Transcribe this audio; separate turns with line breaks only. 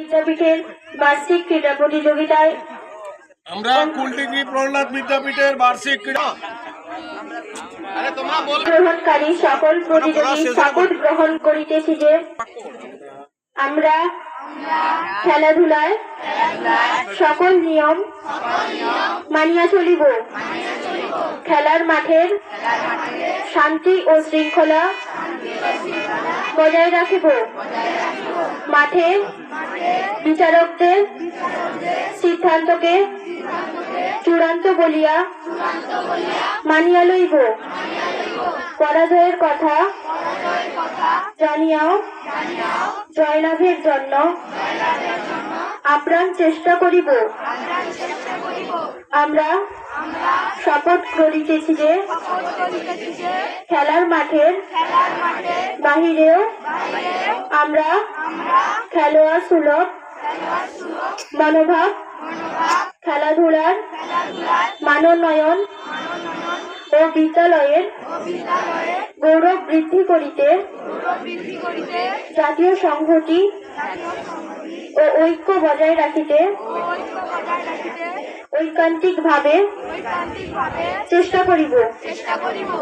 বিদ্যাপীঠের বার্ষিক ক্রীড়া প্রতিযোগিতায়
আমরা কুলডিগ্রি প্রহ্লাদ বিদ্যাপীঠের বার্ষিক ক্রীড়া।
গ্রহণকারী সকল প্রতিযোগী শপথ গ্রহণ করিতেছি যে আমরা খেলাধুলায় সকল নিয়ম মানিয়া চলিব। খেলার মাঠের শান্তি ও শৃঙ্খলা বজায় রাখিব। মাঠে বিচারকদের সিদ্ধান্তকে চূড়ান্ত বলিয়া মানিয়া লইব। পরাজয়ের কথা জানিয়াও জয়লাভের জন্য আপ্রাণ চেষ্টা করিব। আমরা শপথ করিতেছি যে, খেলার মাঠের বাহিরেও আমরা খেলোয়াড় সুলভ মনোভাব খেলাধুলার মানোন্নয়ন ও বিদ্যালয়ের গৌরব বৃদ্ধি করিতে জাতীয় সংহতি ও ঐক্য বজায় রাখিতে ঐকান্তিক ভাবে চেষ্টা করিব
চেষ্টা করিব।